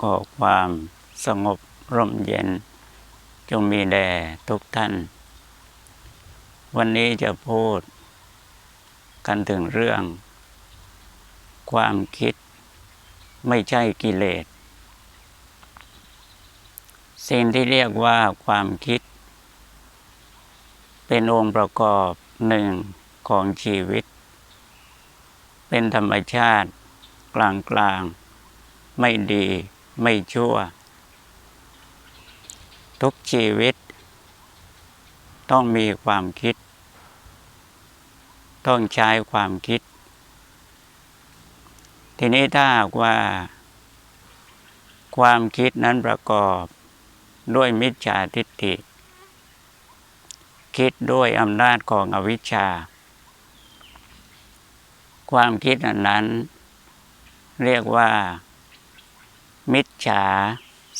ขอความสงบร่มเย็น จงมีแด่ทุกท่าน วันนี้จะพูด กันถึงเรื่อง ความคิดไม่ใช่กิเลส สิ่งที่เรียกว่าความคิด เป็นองค์ประกอบหนึ่งของชีวิต เป็นธรรมชาติกลางกลางๆไม่ดี ไม่ชั่ว ทุกชีวิต ต้องมีความคิด ต้องใช้ความคิด ทีนี้ถ้าหากว่า ความคิดนั้นประกอบด้วยมิจฉาทิฏฐิ คิดด้วยอำนาจของอวิชชา ความคิดอันนั้น เรียกว่า มิจฉา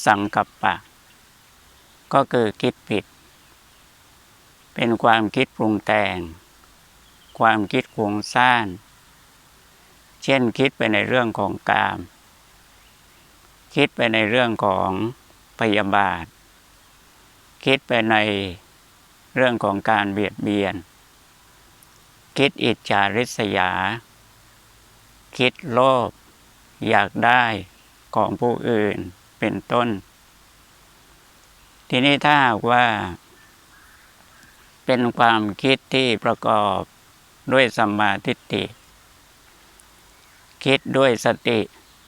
สังกัปปะ ก็คือคิดผิด เป็นความคิดปรุงแต่ง ความคิดโครงสร้างเช่นคิดไปในเรื่องของกาม คิดไปในเรื่องของพยาบาท คิดไปในเรื่องของการเบียดเบียน คิดอิจฉาริษยา คิดโลภอยากได้ ของผู้อื่นเป็นต้น ทีนี้ถ้าว่า เป็นความคิดที่ประกอบด้วยสัมมาทิฏฐิคิดด้วยสติ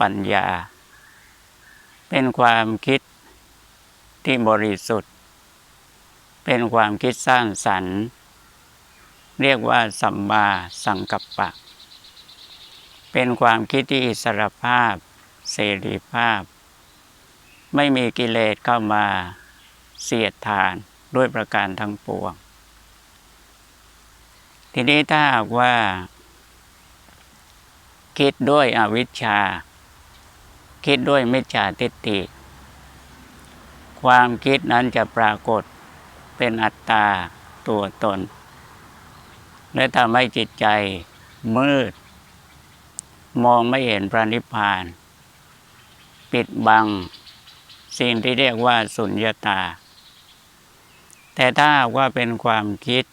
ปัญญา เป็นความคิดที่บริสุทธิ์ เป็นความคิดสร้างสรรค์ เรียกว่าสัมมาสังกัปปะ เป็นความคิดที่อิสรภาพ เสรีภาพ ไม่มีกิเลสเข้ามาเสียดทานด้วยประการทั้งปวง ทีนี้ถ้าหากว่า คิดด้วยอวิชชา คิดด้วยมิจฉาทิฏฐิ ความคิดนั้นจะปรากฏเป็นอัตตาตัวตน และทำให้จิตใจมืด มองไม่เห็นพระนิพพาน ปิดบัง สิ่งที่เรียกว่าสุญญตา แต่ถ้าว่าเป็นความคิด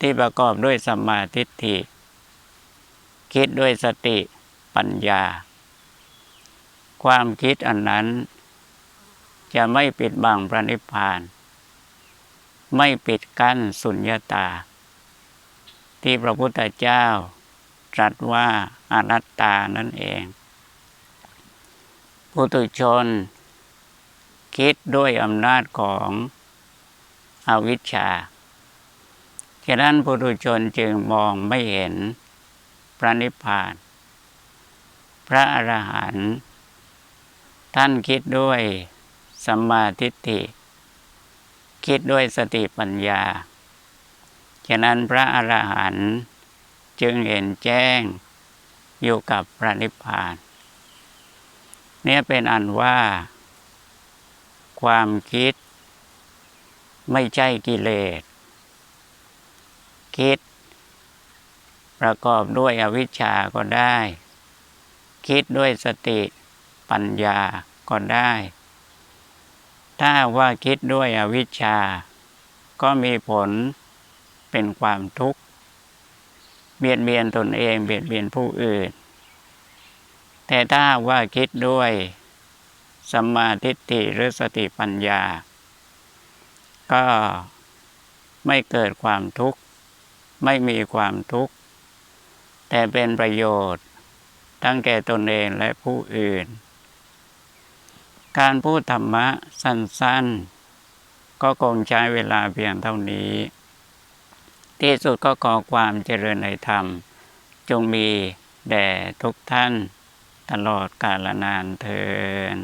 ที่ประกอบด้วยสัมมาทิฏฐิ คิดด้วยสติปัญญา ความคิดอันนั้น จะไม่ปิดบังพระนิพพาน ไม่ปิดกั้นสุญญาตา ที่พระพุทธเจ้าตรัสว่าอนัตตานั่นเอง ปุถุชน คิดด้วยอำนาจของอวิชชา ฉะนั้นปุถุชนจึงมองไม่เห็นพระนิพพาน พระอรหันต์ท่านคิดด้วยสัมมาทิฏฐิ คิดด้วยสติปัญญา ฉะนั้นพระอรหันต์จึงเห็นแจ้งอยู่กับพระนิพพาน เนี่ยเป็นอันว่า ความคิด ไม่ใช่กิเลส คิด ประกอบด้วยอวิชชาก็ได้ คิดด้วยสติปัญญาก็ได้ ถ้าว่าคิดด้วยอวิชชา ก็มีผลเป็นความทุกข์ เบียดเบียนตนเอง เบียดเบียนผู้อื่น แต่ถ้าว่าคิดด้วยสัมมาทิฏฐิหรือสติปัญญา ก็ไม่เกิดความทุกข์ ไม่มีความทุกข์ แต่เป็นประโยชน์ทั้งแก่ตนเองและผู้อื่น การพูดธรรมะสั้นๆ ก็คงใช้เวลาเพียงเท่านี้ ที่สุดก็ขอความเจริญในธรรม จงมีแด่ทุกท่าน ตลอดกาลนานเทิน